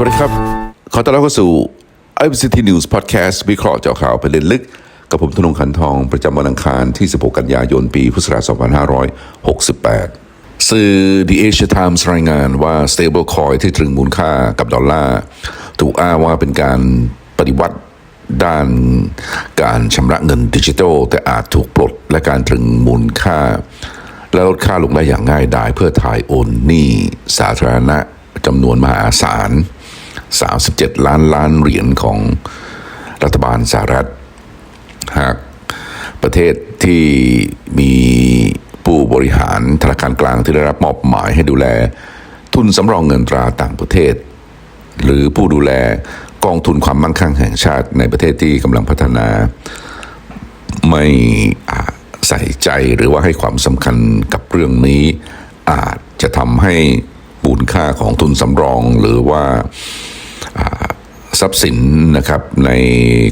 วัสดีครับ ขอต้อนรับเข้าสู่ IBCT News Podcast วิเคราะห์เจาะข่าวประเด็นลึก กับผมธนงขันทองประจำวันอังคารที่ 16 กันยายน ปีพุทธศักราช2568 สื่อ The Asia Times รายงานว่า stablecoin ที่ตรึงมูลค่ากับดอลลาร์ ถูกอ้างว่าเป็นการปฏิวัติด้านการชำระเงินดิจิทัล แต่อาจถูกปลดและการตรึงมูลค่า และลดค่าลงได้อย่างง่ายดายเพื่อถ่ายโอนหนี้สาธารณะจำนวนมหาศาล 37 ล้านล้านเหรียญของรัฐบาลสหรัฐ หากประเทศที่มีผู้บริหารธนาคารกลางที่ได้รับมอบหมายให้ดูแล ทุนสำรองเงินตราต่างประเทศ หรือผู้ดูแลกองทุนความมั่งคั่งแห่งชาติในประเทศที่กำลังพัฒนา ไม่ใส่ใจหรือว่าให้ความสำคัญกับเรื่องนี้ อาจจะทำให้มูลค่าของทุนสำรองหรือว่า ทรัพย์สินนะครับใน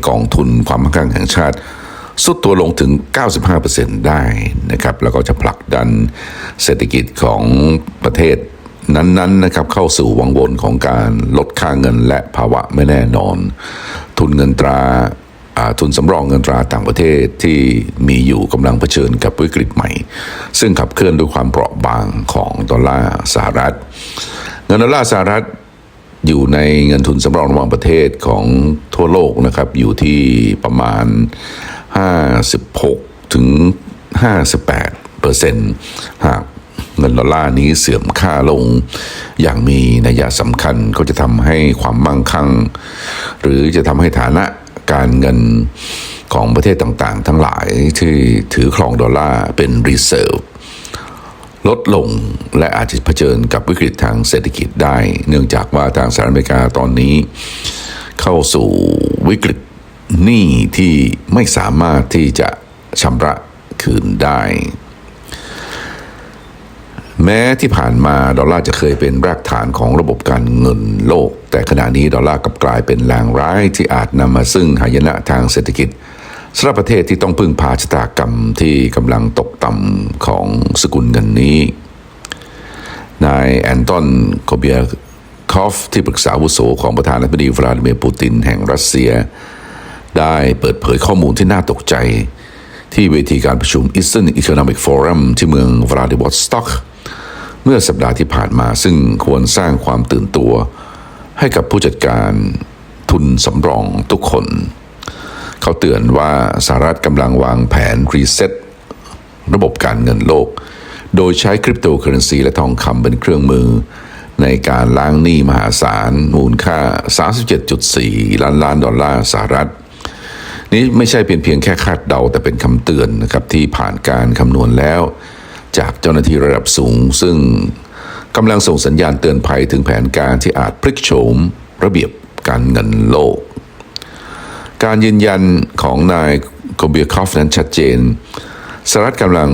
กองทุนความมั่งคั่งแห่งชาติสุดตัวลงถึง 95%ได้นะครับแล้วก็จะผลักดันเศรษฐกิจของประเทศนั้นๆนะครับเข้าสู่วังวนของการลดค่าเงินและภาวะไม่แน่นอน ทุนเงินตราทุนสำรองเงินตราต่างประเทศที่มีอยู่กำลังเผชิญกับวิกฤตใหม่ ซึ่งขับเคลื่อนด้วยความเปราะบางของดอลลาร์สหรัฐ เงินดอลลาร์สหรัฐ อยู่ในเงินทุนสำรองระหว่างประเทศของทั่วโลกนะครับ อยู่ที่ประมาณ 56 ถึง 58เปอร์เซ็นต์หากเงินดอลลาร์นี้เสื่อมค่าลงอย่างมีนัยสำคัญก็จะทำให้ความมั่งคั่ง หรือจะทำให้ฐานะการเงินของประเทศต่างๆ ทั้งหลายที่ถือครองดอลลาร์เป็นรีเซิร์ฟ ลดลงและอาจจะเผชิญกับวิกฤตทางเศรษฐกิจได้ เนื่องจากว่าทางสหรัฐอเมริกาตอนนี้ เข้าสู่วิกฤตหนี้ที่ไม่สามารถที่จะชำระคืนได้ แม้ที่ผ่านมาดอลลาร์จะเคยเป็นรากฐานของระบบการเงินโลก แต่ขณะนี้ดอลลาร์กลับกลายเป็นแรงร้ายที่อาจนำมาซึ่งหายนะทางเศรษฐกิจ สำหรับประเทศที่ต้องพึ่งพาชะตากรรมที่กำลังตกต่ำของสกุลเงินนี้ นายแอนตอนโคเบียคอฟที่ปรึกษาวุโสของประธานาธิบดีวลาดิเมียร์ปูตินแห่งรัสเซีย ได้เปิดเผยข้อมูลที่น่าตกใจ ที่เวทีการประชุม Eastern Economic Forum ที่เมืองวลาดิวอสต็อกเมื่อสัปดาห์ที่ผ่านมาซึ่งควรสร้างความตื่นตัว ให้กับผู้จัดการทุนสำรองทุกคน เขาเตือนว่าสหรัฐกำลังวางแผนรีเซ็ตระบบการเงินโลก โดยใช้คริปโตเคอเรนซีและทองคำเป็นเครื่องมือ ในการล้างหนี้มหาศาล มูลค่า 37.4 ล้านล้านดอลลาร์สหรัฐ นี้ไม่ใช่เป็นเพียงแค่คาดเดาแต่เป็นคำเตือนนะครับที่ผ่านการคำนวณแล้ว จากเจ้าหน้าที่ระดับสูง ซึ่งกำลังส่งสัญญาณเตือนภัยถึงแผนการที่อาจพลิกโฉมระเบียบการเงินโลก การยืนยันของนายโคเบียคอฟนั้นชัดเจนสหรัฐกำลัง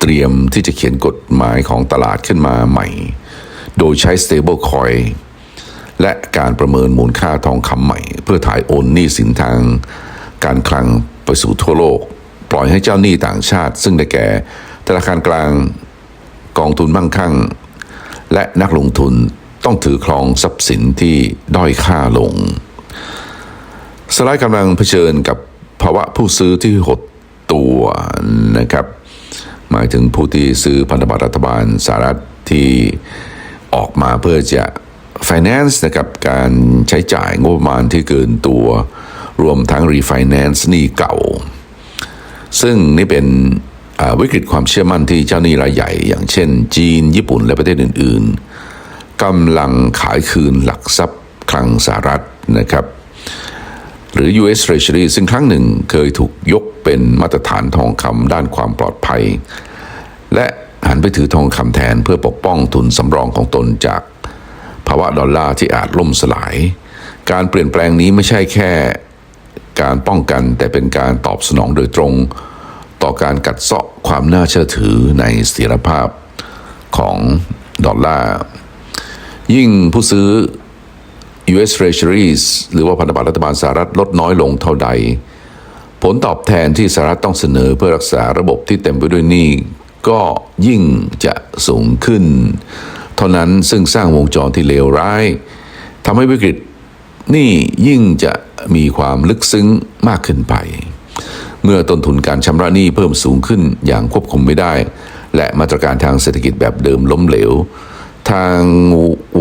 เตรียมที่จะเขียนกฎหมายของตลาดขึ้นมาใหม่ โดยใช้ stable coin และการประเมินมูลค่าทองคำใหม่ เพื่อถ่ายโอนหนี้สินทางการคลังไปสู่ทั่วโลก ปล่อยให้เจ้าหนี้ต่างชาติ ซึ่งได้แก่ธนาคารกลางกองทุนมั่งคั่ง และนักลงทุนต้องถือครองทรัพย์สินที่ด้อยค่าลง สไลด์กำลังเผชิญกับภาวะผู้ซื้อที่หดตัวนะครับ หมายถึงผู้ที่ซื้อพันธบัตรรัฐบาลสหรัฐที่ออกมาเพื่อจะ finance นะครับการใช้จ่ายงบประมาณที่เกินตัว รวมทั้ง refinance หนี้เก่า ซึ่งนี่เป็นวิกฤตความเชื่อมั่นที่เจ้าหนี้รายใหญ่ อย่างเช่น จีน ญี่ปุ่นและประเทศอื่น ๆกำลังขายคืนหลักทรัพย์คลังสหรัฐนะครับ หรือ US Treasury ซึ่งครั้งหนึ่งเคยถูกยกเป็นมาตรฐานทองคำด้านความปลอดภัย และหันไปถือทองคำแทนเพื่อปกป้องทุนสำรองของตนจากภาวะดอลลาร์ที่อาจล่มสลาย การเปลี่ยนแปลงนี้ไม่ใช่แค่การป้องกันแต่เป็นการตอบสนองโดยตรง ต่อการกัดเซาะความน่าเชื่อถือในเสถียรภาพของดอลลาร์ยิ่งผู้ซื้อ US Treasuries หรือว่าพันธบัตรรัฐบาลสหรัฐลดน้อยลงเท่าใด ผลตอบแทนที่สหรัฐต้องเสนอเพื่อรักษาระบบที่เต็มไปด้วยหนี้ก็ยิ่งจะสูงขึ้น เท่านั้นซึ่งสร้างวงจรที่เลวร้ายทำให้วิกฤตนี่ยิ่งจะมีความลึกซึ้งมากขึ้นไป เมื่อต้นทุนการชำระหนี้เพิ่มสูงขึ้นอย่างควบคุมไม่ได้ และมาตรการทางเศรษฐกิจแบบเดิมล้มเหลว ทาง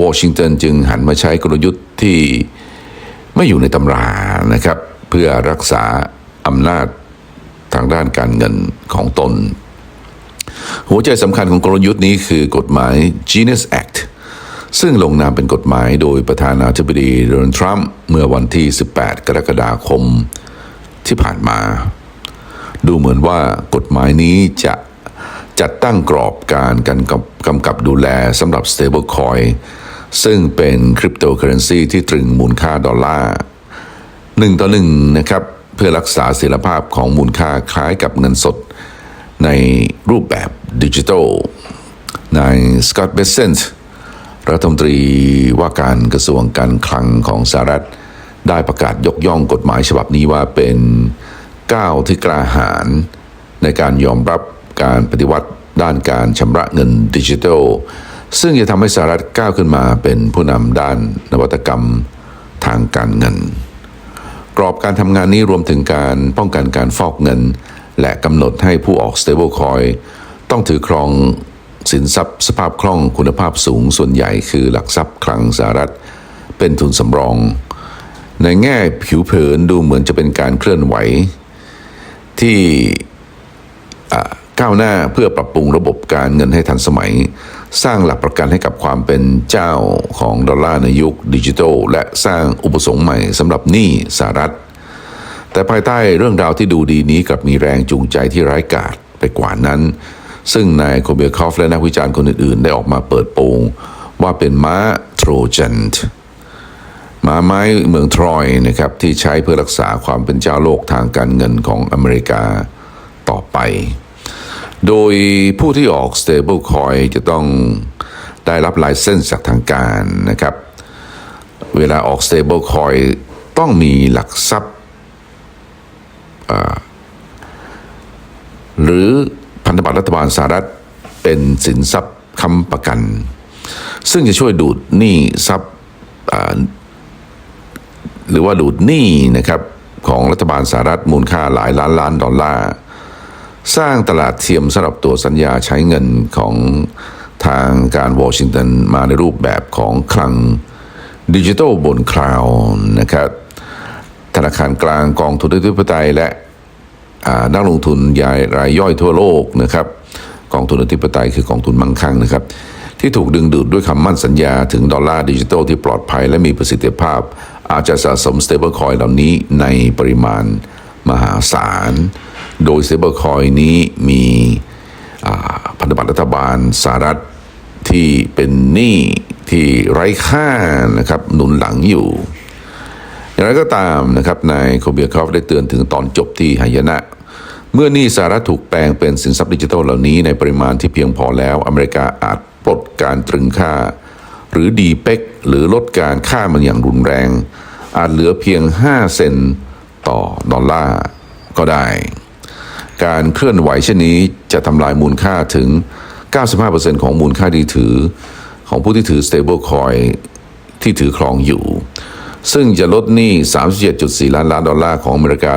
วอชิงตันจึงหันมาใช้กลยุทธ์ ที่ไม่อยู่ในตำรานะครับ เพื่อรักษาอำนาจทางด้านการเงินของตน หัวใจสำคัญของกลยุทธ์นี้คือกฎหมาย Genius Act ซึ่งลงนามเป็นกฎหมายโดยประธานาธิบดีโดนัลด์ทรัมป์เมื่อวันที่ 18 กรกฎาคมที่ผ่านมา ดูเหมือนว่ากฎหมายนี้จะจัดตั้งกรอบการกันกับกำกับดูแลสำหรับ stablecoin ซึ่งเป็นคริปโตเคอเรนซีที่ตรึงมูลค่าดอลลาร์หนึ่งต่อหนึ่งนะครับ เพื่อรักษาเสถียรภาพของมูลค่าคล้ายกับเงินสด ในรูปแบบดิจิทัลนายสกอตต์เบสเซนต์รัฐมนตรีว่าการกระทรวงการคลังของสหรัฐ ได้ประกาศยกย่องกฎหมายฉบับนี้ว่าเป็นก้าวที่กล้าหาญในการยอมรับการปฏิวัติด้านการชำระเงินดิจิทัล ซึ่งจะทำให้สหรัฐก้าวขึ้นมาเป็นผู้นำด้านนวัตกรรมทางการเงิน กรอบการทำงานนี้รวมถึงการป้องกันการฟอกเงิน และกำหนดให้ผู้ออก stablecoin ต้องถือครองสินทรัพย์สภาพคล่องคุณภาพสูงส่วนใหญ่คือหลักทรัพย์คลังสหรัฐ เป็นทุนสำรอง ในแง่ผิวเผินดูเหมือนจะเป็นการเคลื่อนไหว ที่ก้าวหน้าเพื่อปรับปรุงระบบการเงินให้ทันสมัย สร้างหลักประกันให้กับความเป็นเจ้าของดอลลาร์ในยุคดิจิทัลและสร้างอุปสงค์ใหม่สำหรับหนี้สหรัฐ แต่ภายใต้เรื่องราวที่ดูดีนี้กับมีแรงจูงใจที่ร้ายกาจไปกว่านั้น ซึ่งนายโคเบียคอฟและนักวิจารณ์คนอื่นๆ ได้ออกมาเปิดโปงว่าเป็นม้าโทรจันทม้าไม้เมืองทรอยนะครับที่ใช้เพื่อรักษาความเป็นเจ้าโลกทางการเงินของอเมริกาต่อไป โดยผู้ที่ออก stable coin จะต้องได้รับลายเส้นจากทางการนะครับ เวลาออก stable coin ต้องมีหลักทรัพย์ หรือพันธบัตรรัฐบาลสหรัฐเป็นสินทรัพย์ค้ำประกัน ซึ่งจะช่วยดูดหนี้ทรัพย์หรือว่าดูดหนี้นะครับของรัฐบาลสหรัฐมูลค่าหลายล้านล้านดอลลาร์ สร้างตลาดเทียมสำหรับตัวสัญญาใช้เงินของทางการวอชิงตันมาในรูปแบบของคลังดิจิทัลบนคลาวด์นะครับธนาคารกลางกองทุนอธิปไตยและนักลงทุนยายรายย่อยทั่วโลกนะครับกองทุนอธิปไตยคือกองทุนมั่งคั่งนะครับ ที่ถูกดึงดูดด้วยคำมั่นสัญญาถึงดอลลาร์ดิจิทัลที่ปลอดภัยและมีประสิทธิภาพ อาจจะสะสม stablecoin เหล่านี้ในปริมาณมหาศาล โดย stablecoin นี้มีพันธบัตรรัฐบาลสหรัฐที่เป็นหนี้ที่ไร้ค่านะครับหนุนหลังอยู่อย่างไรก็ตามนะครับนายโคเบียคอฟได้เตือนถึงตอนจบที่หายนะ เมื่อหนี้สหรัฐถูกแปลงเป็นสินทรัพย์ดิจิทัลเหล่านี้ในปริมาณที่เพียงพอแล้ว อเมริกาอาจปลดการตรึงค่า หรือดีเป็กหรือลดการค่ามันอย่างรุนแรง อาจเหลือเพียง 5 เซนต์ต่อดอลลาร์ก็ได้ การเคลื่อนไหวเช่นนี้จะทำลายมูลค่าถึง 95%ของมูลค่าที่ถือ ของผู้ที่ถือ stable coin ที่ถือครองอยู่ ซึ่งจะลดหนี้ 37.4 ล้านล้านดอลลาร์ของอเมริกา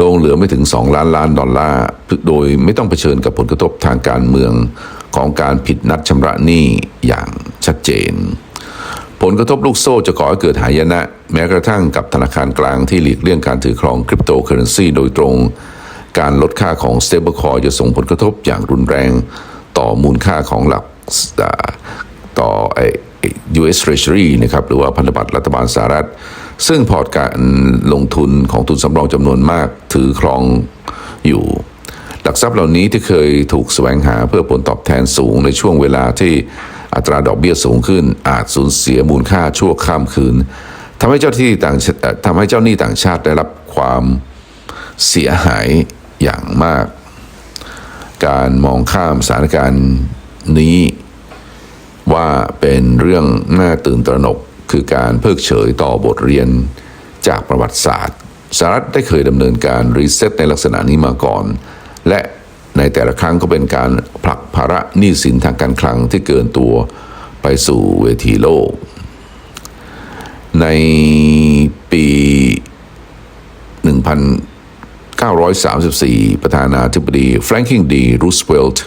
ลงเหลือไม่ถึง 2 ล้านล้านดอลลาร์ โดยไม่ต้องเผชิญกับผลกระทบทางการเมืองของการผิดนัดชำระหนี้อย่างชัดเจน ผลกระทบลูกโซ่จะก่อให้เกิดหายนะ แม้กระทั่งกับธนาคารกลางที่หลีกเลี่ยงการถือครองคริปโตเคอเรนซีโดยตรง การลดค่าของ stablecoin จะส่งผลกระทบอย่างรุนแรงต่อมูลค่าของหลักต่อไอ US Treasury นะครับหรือว่าพันธบัตรรัฐบาลสหรัฐ ซึ่งพอร์ตการลงทุนของทุนสำรองจำนวนมากถือครองอยู่ หลักทรัพย์เหล่านี้ที่เคยถูกแสวงหาเพื่อผลตอบแทนสูงในช่วงเวลาที่อัตราดอกเบี้ยสูงขึ้น อาจสูญเสียมูลค่าชั่วข้ามคืนทำให้เจ้าที่ต่างทำให้เจ้าหนี้ต่างชาติได้รับความเสียหาย อย่างมาก การมองข้ามสถานการณ์นี้ ว่าเป็นเรื่องน่าตื่นตระหนกคือการเพิกเฉยต่อบทเรียนจากประวัติศาสตร์สหรัฐได้เคยดำเนินการรีเซ็ตในลักษณะนี้มาก่อน และในแต่ละครั้งก็เป็นการผลักภาระหนี้สินทางการคลังที่เกินตัวไปสู่เวทีโลก ในปี 1934 ประธานาธิบดีแฟรงคิงดีรูสเวลต์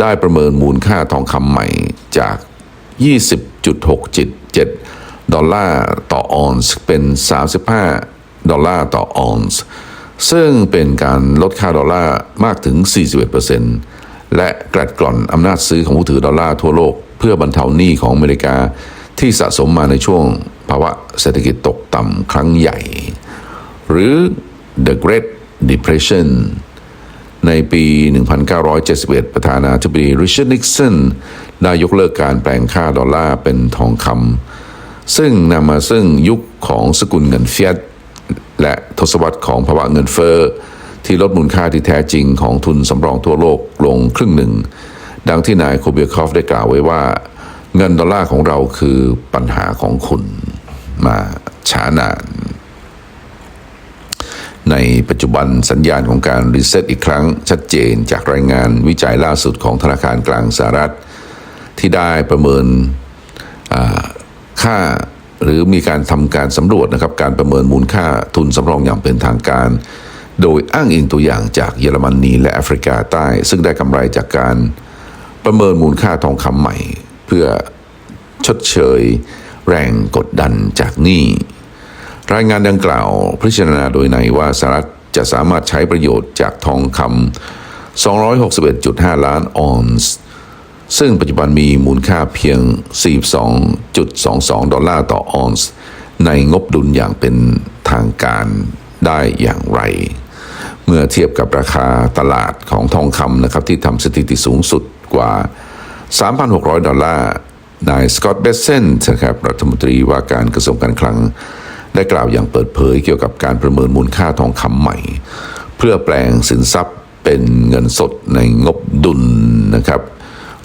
ได้ประเมินมูลค่าทองคำใหม่จาก 20.677 ดอลลาร์ต่อออนซ์เป็น 35 ดอลลาร์ต่อออนซ์ซึ่งเป็นการลดค่าดอลลาร์มากถึง 41%และกลัดกร่อนอำนาจซื้อของผู้ถือดอลลาร์ทั่วโลก เพื่อบรรเทาหนี้ของอเมริกาที่สะสมมาในช่วงภาวะเศรษฐกิจตกต่ำครั้งใหญ่ หรือ The Great Depression ในปี 1971 ประธานาธิบดีริชาร์ดนิกสันได้ยกเลิกการแปลงค่าดอลลาร์เป็นทองคำซึ่งนำมาซึ่งยุคของสกุลเงินเฟียตและทศวรรษของภาวะเงินเฟอ้อที่ลดมูลค่าที่แท้จริงของทุนสำรองทั่วโลกลงครึ่งหนึ่ง ดังที่นายโคเบียคอฟได้กล่าวไว้ว่า เงินดอลลาร์ของเราคือปัญหาของคุณมาช้านาน ในปัจจุบันสัญญาณของการรีเซ็ตอีกครั้งชัดเจนจากรายงานวิจัยล่าสุดของธนาคารกลางสหรัฐ ที่ได้ประเมินค่าหรือมีการทำการสำรวจนะครับการประเมินมูลค่าทุนสำรองอย่างเป็นทางการ โดยอ้างอิงตัวอย่างจากเยอรมนีและแอฟริกาใต้ ซึ่งได้กำไรจากการประเมินมูลค่าทองคำใหม่ เพื่อชดเชยแรงกดดันจากหนี้ รายงานดังกล่าวพิจารณาโดยในว่าสหรัฐจะสามารถใช้ประโยชน์จากทองคำ 261.5 ล้านออนซ์ ซึ่งปัจจุบันมีมูลค่าเพียง 42.22 ดอลลาร์ต่อออนซ์ ในงบดุลอย่างเป็นทางการได้อย่างไร เมื่อเทียบกับราคาตลาดของทองคำนะครับที่ทำสถิติสูงสุดกว่า 3,600 ดอลลาร์ นายสกอตต์เบสเซนต์นะครับรัฐมนตรีว่าการกระทรวงการคลัง ได้กล่าวอย่างเปิดเผยเกี่ยวกับการประเมินมูลค่าทองคำใหม่ เพื่อแปลงสินทรัพย์เป็นเงินสดในงบดุลนะครับ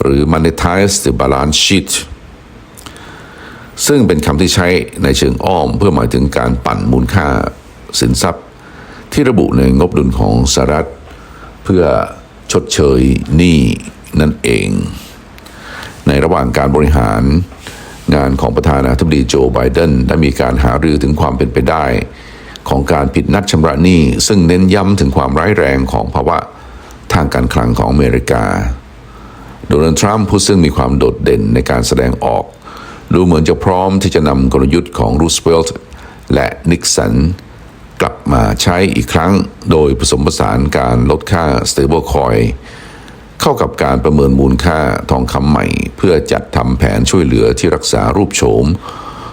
หรือ monetize the balance sheet ซึ่งเป็นคำที่ใช้ในเชิงอ้อมเพื่อหมายถึงการปั่นมูลค่าสินทรัพย์ ที่ระบุในงบดุลของสหรัฐ เพื่อชดเชยหนี้นั่นเอง ในระหว่างการบริหาร งานของประธานาธิบดีโจไบเดนได้มีการหารือถึงความเป็นไปได้ ของการผิดนัดชำระหนี้ซึ่งเน้นย้ำถึงความร้ายแรงของภาวะทางการคลังของอเมริกา โดนัลด์ทรัมป์ผู้ซึ่งมีความโดดเด่นในการแสดงออก ดูเหมือนจะพร้อมที่จะนำกลยุทธ์ของรูสเวลต์และนิกสันกลับมาใช้อีกครั้ง โดยผสมผสานการลดค่า stable coin เข้ากับการประเมินมูลค่าทองคำใหม่ เพื่อจัดทำแผนช่วยเหลือที่รักษารูปโฉม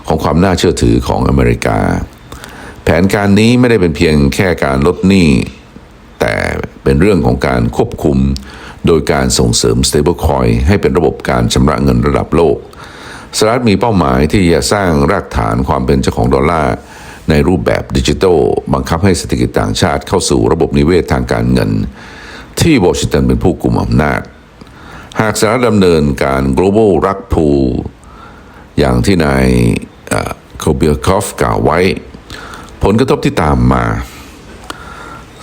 ของความน่าเชื่อถือของอเมริกา แผนการนี้ไม่ได้เป็นเพียงแค่การลดหนี้แต่เป็นเรื่องของการควบคุม โดยการส่งเสริม stablecoin ให้เป็นระบบการชำระเงินระดับโลกสหรัฐมีเป้าหมายที่จะสร้างรากฐานความเป็นเจ้าของดอลลาร์ในรูปแบบดิจิทัลบังคับให้เศรษฐกิจต่างชาติเข้าสู่ระบบนิเวศทางการเงิน ที่วอชิงตันเป็นผู้กุมอำนาจ หากสหรัฐดำเนินการ global rug pull อย่างที่นายโคเบียคอฟกล่าวไว้ ผลกระทบที่ตามมา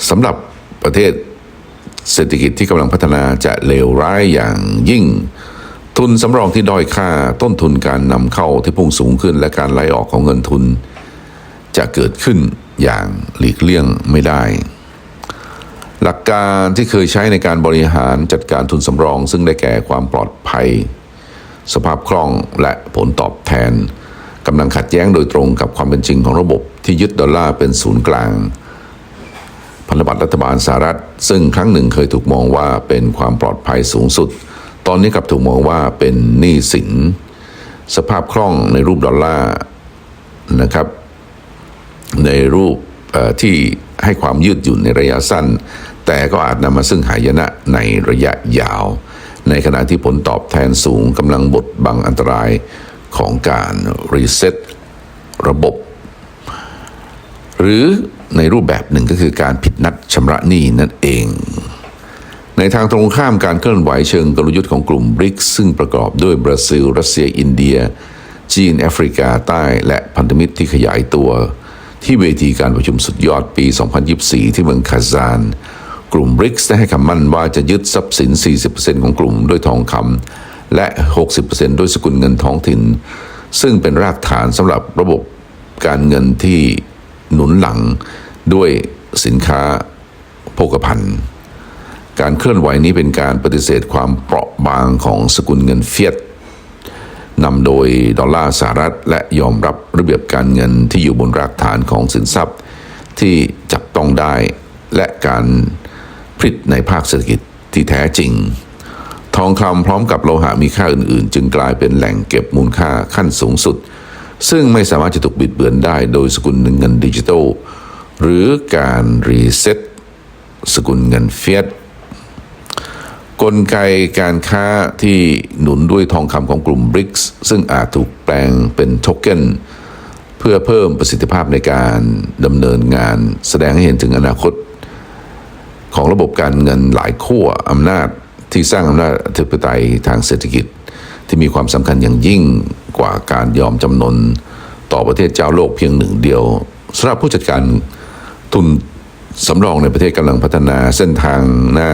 สำหรับประเทศเศรษฐกิจที่กำลังพัฒนาจะเลวร้ายอย่างยิ่ง ทุนสำรองที่ด้อยค่าต้นทุนการนำเข้าที่พุ่งสูงขึ้นและการไหลออกของเงินทุน จะเกิดขึ้นอย่างหลีกเลี่ยงไม่ได้ หลักการที่เคยใช้ในการบริหารจัดการทุนสำรอง ซึ่งได้แก่ความปลอดภัย สภาพคล่องและผลตอบแทนกำลังขัดแย้งโดยตรงกับความเป็นจริงของระบบที่ยึดดอลลาร์เป็นศูนย์กลาง พันธบัตรรัฐบาลสหรัฐ ซึ่งครั้งหนึ่งเคยถูกมองว่าเป็นความปลอดภัยสูงสุด ตอนนี้กลับถูกมองว่าเป็นหนี้สิน สภาพคล่องในรูปดอลลาร์นะครับ ในรูปที่ ให้ความยืดหยุ่นในระยะสั้น แต่ก็อาจนำมาซึ่งหายนะในระยะยาว ในขณะที่ผลตอบแทนสูงกำลังบดบังอันตรายของการรีเซ็ตระบบ หรือในรูปแบบหนึ่งก็คือการผิดนัดชำระหนี้นั่นเอง ในทางตรงข้ามการเคลื่อนไหวเชิงกลยุทธ์ของกลุ่มบริกซึ่งประกอบด้วยบราซิล รัสเซีย อินเดีย จีน แอฟริกาใต้ และพันธมิตรที่ขยายตัว ที่เวทีการประชุมสุดยอดปี 2024 ที่เมืองคาซาน กลุ่มบริกได้ให้คำมั่นว่าจะยึดทรัพย์สิน 40%ของกลุ่มด้วยทองคำและ 60%ด้วยสกุลเงินท้องถิ่น ซึ่งเป็นรากฐานสำหรับระบบการเงินที่หนุนหลังด้วยสินค้าโภคภัณฑ์ การเคลื่อนไหวนี้เป็นการปฏิเสธความเปราะบางของสกุลเงินเฟียต นำโดยดอลลาร์สหรัฐ และยอมรับระเบียบการเงินที่อยู่บนรากฐานของสินทรัพย์ ที่จับต้องได้และการผลิตในภาคเศรษฐกิจที่แท้จริง ทองคำพร้อมกับโลหะมีค่าอื่นๆ จึงกลายเป็นแหล่งเก็บมูลค่าขั้นสูงสุด ซึ่งไม่สามารถจะถูกบิดเบือนได้โดยสกุลเงินดิจิทัล หรือการรีเซ็ตสกุลเงินเฟียส กลไกการค้าที่หนุนด้วยทองคำของกลุ่ม BRICS ซึ่งอาจถูกแปลงเป็นโทเก้นเพื่อเพิ่มประสิทธิภาพในการดำเนินงาน แสดงให้เห็นถึงอนาคต ของระบบการเงินหลายขั้วอำนาจที่สร้างอำนาจอธิปไตยทางเศรษฐกิจ ที่มีความสำคัญอย่างยิ่งกว่าการยอมจำนนต่อประเทศเจ้าโลกเพียงหนึ่งเดียวสำหรับผู้จัดการทุนสำรองในประเทศกำลังพัฒนาเส้นทางหน้า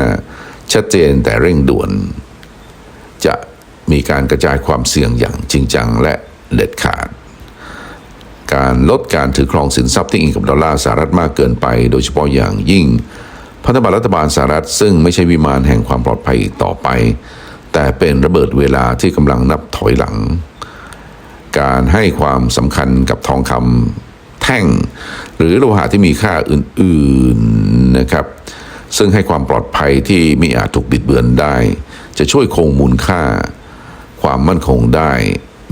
ชัดเจนแต่เร่งด่วน จะมีการกระจายความเสี่ยงอย่างจริงจังและเด็ดขาด การลดการถือครองสินทรัพย์ที่อิงกับดอลลาร์สหรัฐมากเกินไป โดยเฉพาะอย่างยิ่ง พันธบัตรรัฐบาลสหรัฐ ซึ่งไม่ใช่วิมานแห่งความปลอดภัยอีกต่อไป แต่เป็นระเบิดเวลาที่กำลังนับถอยหลัง การให้ความสำคัญกับทองคำแท่ง หรือโลหะที่มีค่าอื่น ๆนะครับ ซึ่งให้ความปลอดภัยที่ไม่อาจถูกบิดเบือนได้ จะช่วยคงมูลค่า ความมั่นคงได้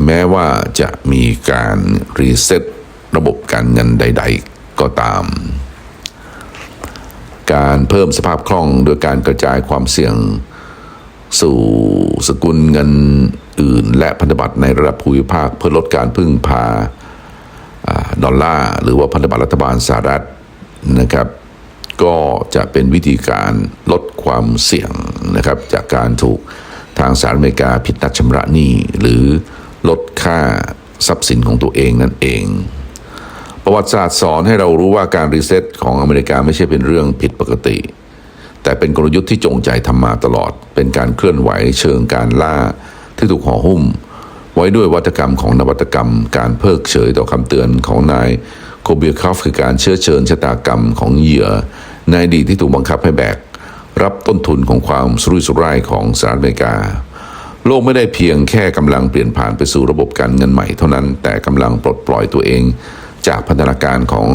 แม้ว่าจะมีการรีเซ็ตระบบการเงินใด ๆ ก็ตาม การเพิ่มสภาพคล่องโดยการกระจายความเสี่ยง สู่สกุลเงินอื่น และพันธบัตรในระดับภูมิภาคเพื่อลดการพึ่งพาดอลลาร์หรือว่าพันธบัตรรัฐบาลสหรัฐนะครับ ก็จะเป็นวิธีการลดความเสี่ยงนะครับ จากการถูกทางสหรัฐอเมริกาผิดนัดชำระหนี้หรือลดค่าทรัพย์สินของตัวเองนั่นเอง ประวัติศาสตร์สอนให้เรารู้ว่าการรีเซ็ตของอเมริกาไม่ใช่เป็นเรื่องผิดปกติ แต่เป็นกลยุทธ์ที่จงใจทำมาตลอด เป็นการเคลื่อนไหวเชิงการล่าที่ถูกห่อหุ้ม ไว้ด้วยวัฒกรรมของนวัตกรรม การเพิกเฉยต่อคำเตือนของนายโคเบียคอฟคือการเชื้อเชิญชะตากรรมของเหยื่อ ในอดีตที่ถูกบังคับให้แบกรับต้นทุนของความสุรุ่ยสุร่ายของสหรัฐอเมริกา โลกไม่ได้เพียงแค่กำลังเปลี่ยนผ่านไปสู่ระบบการเงินใหม่เท่านั้น แต่กำลังปลดปล่อยตัวเอง จากพัฒนาการของ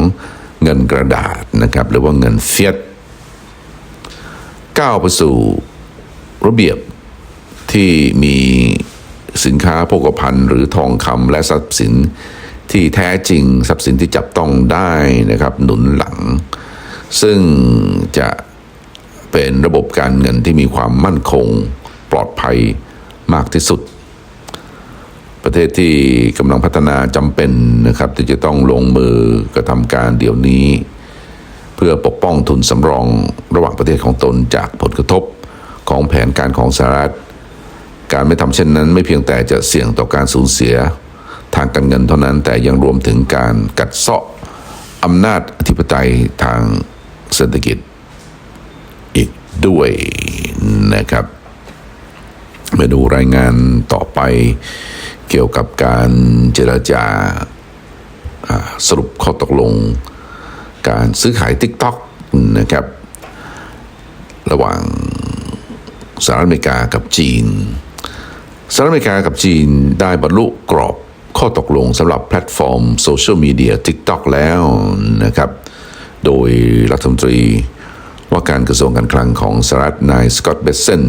เงินกระดาษนะครับหรือว่าเงินเฟียสก้าวไปสู่ระเบียบที่มีสินค้าโภคภัณฑ์หรือทองคำและทรัพย์สินที่แท้จริงทรัพย์สินที่จับต้องได้นะครับหนุนหลัง ซึ่งจะเป็นระบบการเงินที่มีความมั่นคงปลอดภัยมากที่สุด ประเทศที่กำลังพัฒนาจำเป็นนะครับ ที่จะต้องลงมือกระทำการเดี๋ยวนี้ เพื่อปกป้องทุนสำรองระหว่างประเทศของตนจากผลกระทบของแผนการของสหรัฐ การไม่ทำเช่นนั้น ไม่เพียงแต่จะเสี่ยงต่อการสูญเสียทางการเงินเท่านั้นแต่ยังรวมถึงการกัดเซาะอำนาจอธิปไตยทาง เศรษฐกิจอีกด้วยนะครับมาดูรายงานต่อไปเกี่ยวกับการเจรจาอ่าสรุปข้อตกลง การซื้อขาย TikTok นะครับ ระหว่างสหรัฐอเมริกากับจีนสหรัฐอเมริกากับจีนได้บรรลุกรอบข้อตกลงสำหรับแพลตฟอร์มโซเชียลมีเดีย TikTok แล้วนะครับ โดยรัฐมนตรีว่าการกระทรวงการคลังของสหรัฐนายสกอตต์เบสเซน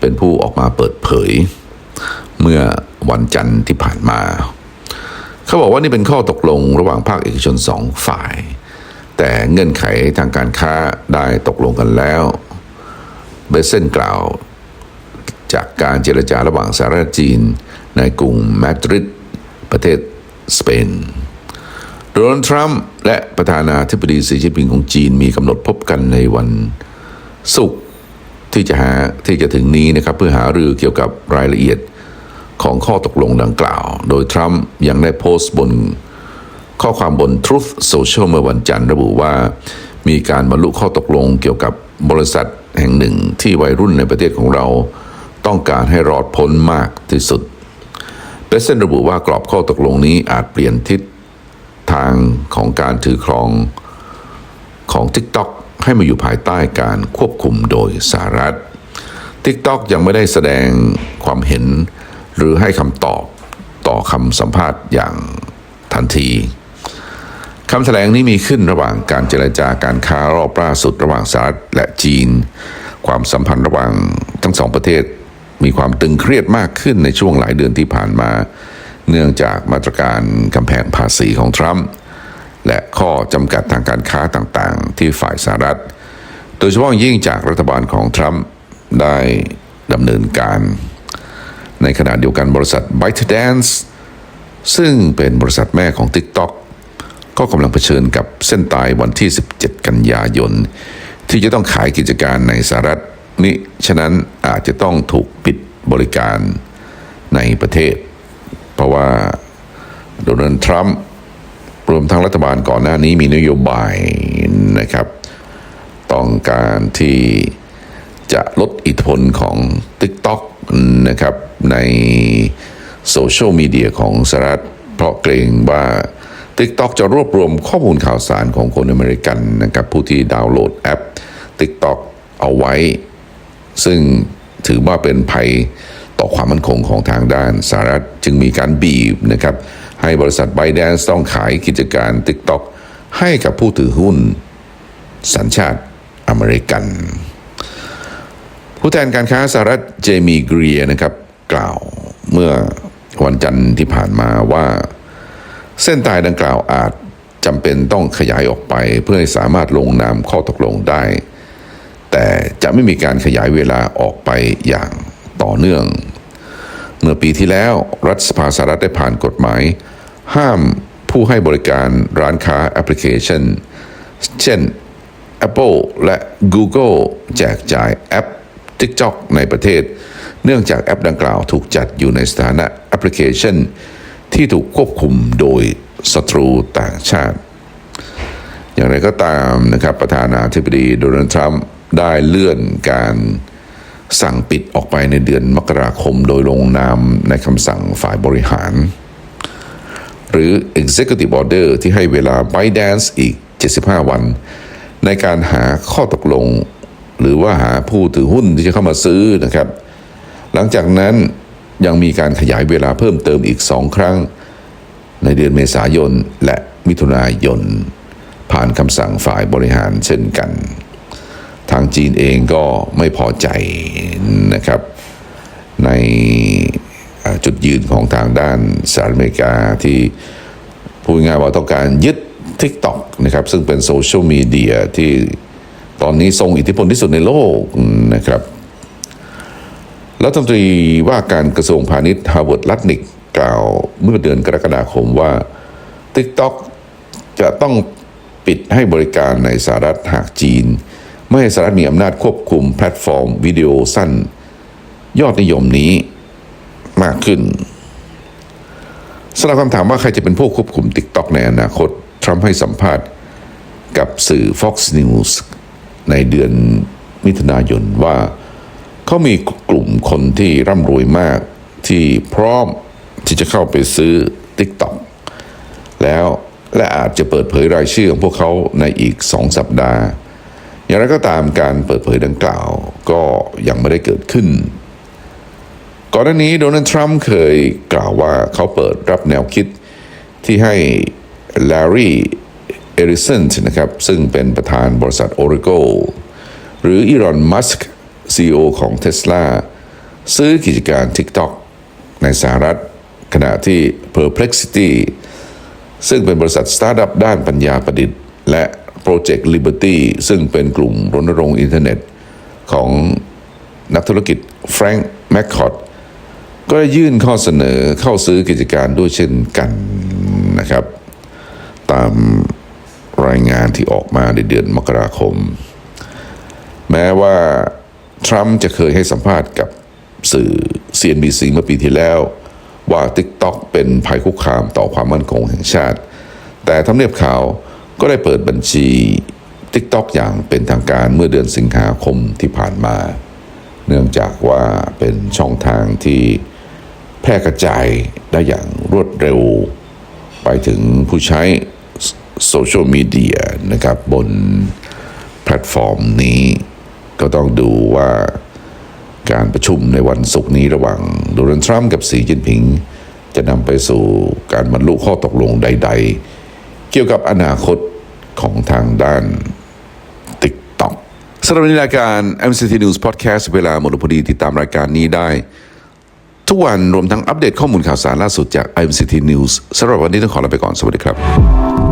เป็นผู้ออกมาเปิดเผย เมื่อวันจันทร์ที่ผ่านมา เขาบอกว่านี่เป็นข้อตกลงระหว่างภาคเอกชนสองฝ่าย แต่เงื่อนไขทางการค้าได้ตกลงกันแล้วเบสเซนกล่าวจากการเจรจาระหว่างสหรัฐจีนในกรุงมาดริดประเทศสเปน โดนัลด์ทรัมป์และประธานาธิบดีสีจิ้นผิงของจีนมีกำหนดพบกันในวันศุกร์ที่จะหาที่จะถึงนี้นะครับเพื่อหารือเกี่ยวกับรายละเอียดของข้อตกลงดังกล่าว โดยทรัมป์ยังได้โพสต์บน ข้อความบน Truth Social เมื่อวันจันทร์ระบุว่า มีการบรรลุข้อตกลงเกี่ยวกับบริษัทแห่งหนึ่งที่วัยรุ่นในประเทศของเรา ต้องการให้รอดพ้นมากที่สุดเบสเซนระบุว่ากรอบข้อตกลงนี้อาจเปลี่ยนทิศางของการถือครองของ TikTok ให้มาอยู่ภายใต้การควบคุมโดยสหรัฐ TikTok ยังไม่ได้แสดงความเห็นหรือให้คำตอบต่อคำสัมภาษณ์อย่างทันทีคำแถลงนี้มีขึ้นระหว่างการเจรจาการค้ารอบล่าสุดระหว่างสหรัฐและจีน ความสัมพันธ์ระหว่างทั้งสองประเทศมีความตึงเครียดมากขึ้นในช่วงหลายเดือนที่ผ่านมา เนื่องจากมาตรการกำแพงภาษีของทรัมป์และข้อจำกัดทางการค้าต่างๆ ที่ฝ่ายสหรัฐ โดยเฉพาะยิ่งจากรัฐบาลของทรัมป์ได้ดำเนินการ ในขณะเดียวกันบริษัท ByteDance ซึ่งเป็นบริษัทแม่ของ TikTok ก็กำลังเผชิญกับเส้นตายวันที่ 17 กันยายน ที่จะต้องขายกิจการในสหรัฐนี้ฉะนั้นอาจจะต้องถูกปิดบริการในประเทศ เพราะว่าโดนัลด์ทรัมป์รวมทั้งรัฐบาลก่อนหน้านี้มีนโยบายนะครับ ต้องการที่จะลดอิทธิพลของ TikTok นะครับในโซเชียลมีเดียของสหรัฐเพราะเกรงว่า TikTok จะรวบรวมข้อมูลข่าวสารของคนอเมริกันนะครับผู้ที่ดาวน์โหลดแอป TikTok เอาไว้ ซึ่งถือว่าเป็นภัย ต่อความมั่นคงของทางด้านสหรัฐจึงมีการบีบนะครับให้บริษัท b y d a n c e ต้องขายกิจการ TikTok ให้กับผู้ถือหุ้น สัญชาติอเมริกัน ผู้แทนการค้าสหรัฐเจมี่เกรียนะครับกล่าวเมื่อวันจันทร์ที่ผ่านมาว่า เส้นตายดังกล่าวอาจจำเป็นต้องขยายออกไปเพื่อให้สามารถลงนามข้อตกลงได้ แต่จะไม่มีการขยายเวลาออกไปอย่าง ต่อเนื่อง เมื่อปีที่แล้วรัฐสภาสหรัฐได้ผ่านกฎหมาย ห้ามผู้ให้บริการร้านค้าแอปพลิเคชัน เช่น Apple และ Google แจกจ่ายแอป TikTok ในประเทศ เนื่องจากแอปดังกล่าวถูกจัดอยู่ในสถานะแอปพลิเคชัน ที่ถูกควบคุมโดยศัตรูต่างชาติ อย่างไรก็ตามนะครับประธานาธิบดีโดนัลด์ทรัมป์ได้เลื่อนการ สั่งปิดออกไปในเดือนมกราคมโดยลงนามในคำสั่งฝ่ายบริหาร หรือ Executive Order ที่ให้เวลา ByteDance อีก 75 วัน ในการหาข้อตกลง หรือว่าหาผู้ถือหุ้นที่จะเข้ามาซื้อนะครับ หลังจากนั้นยังมีการขยายเวลาเพิ่มเติมอีกสองครั้ง ในเดือนเมษายนและมิถุนายน ผ่านคำสั่งฝ่ายบริหารเช่นกัน ทางจีนเองก็ไม่พอใจนะครับ ในจุดยืนของทางด้านสหรัฐอเมริกาที่พูดง่ายว่าต้องการยึด TikTok นะครับ ซึ่งเป็นโซเชียลมีเดียที่ตอนนี้ทรงอิทธิพลที่สุดในโลกนะครับรัฐมนตรีว่าการกระทรวงพาณิชย์ฮาร์วาร์ดลัตนิกกล่าวเมื่อเดือนกรกฎาคมว่า TikTok จะต้องปิดให้บริการในสหรัฐหากจีน ไม่ให้สหรัฐมีอำนาจควบคุมแพลตฟอร์ม วิดีโอสั้น ยอดนิยมนี้มากขึ้นสำหรับคำถามว่าใครจะเป็นผู้ควบคุม TikTok ในอนาคต ทรัมป์ให้สัมภาษณ์กับสื่อ Fox News ในเดือนมิถุนายนว่าเขามีกลุ่มคนที่ร่ำรวยมากที่พร้อมที่จะเข้าไปซื้อ TikTok แล้วและอาจจะเปิดเผยรายชื่อของพวกเขาในอีกสองสัปดาห์ อย่างไรก็ตามการเปิดเผยดังกล่าวก็ยังไม่ได้เกิดขึ้น ก่อนหน้านี้โดนัลด์ทรัมป์เคยกล่าวว่าเขาเปิดรับแนวคิดที่ให้ Larry Ellison นะครับซึ่งเป็นประธานบริษัท Oracle หรืออีรอนมัสก์ CEO ของ Tesla ซื้อกิจการ TikTok ในสหรัฐ ขณะที่ Perplexity ซึ่งเป็นบริษัทสตาร์ทอัพด้านปัญญาประดิษฐ์ และ Project Liberty ซึ่งเป็นกลุ่มรณรงค์อินเทอร์เน็ตของนักธุรกิจแฟรงค์แมคคอตก็ได้ยื่นข้อเสนอเข้าซื้อกิจการด้วยเช่นกันนะครับ ตามรายงานที่ออกมาในเดือนมกราคม แม้ว่าทรัมป์จะเคยให้สัมภาษณ์กับสื่อ CNBC เมื่อปีที่แล้ว ว่า TikTok เป็นภัยคุกคามต่อความมั่นคงแห่งชาติ แต่ทำเนียบข่าว ก็ได้เปิดบัญชี TikTok อย่างเป็นทางการเมื่อเดือนสิงหาคมที่ผ่านมา เนื่องจากว่าเป็นช่องทางที่แพร่กระจายได้อย่างรวดเร็ว ไปถึงผู้ใช้โซเชียลมีเดียนะครับบนแพลตฟอร์มนี้ ก็ต้องดูว่าการประชุมในวันศุกร์นี้ระหว่างโดนัลด์ทรัมป์กับสีจิ้นผิง จะนำไปสู่การบรรลุข้อตกลงใด ๆ เกี่ยวกับอนาคตของทางด้าน TikTok สำหรับนรายการ MCT News Podcast เวลาหมดพอดีติดตามรายการนี้ได้ ทุกวันรวมทั้งอัปเดตข้อมูลข่าวสารล่าสุดจาก MCT News สำหรับวันนี้ต้องขอลาไปก่อน สวัสดีครับ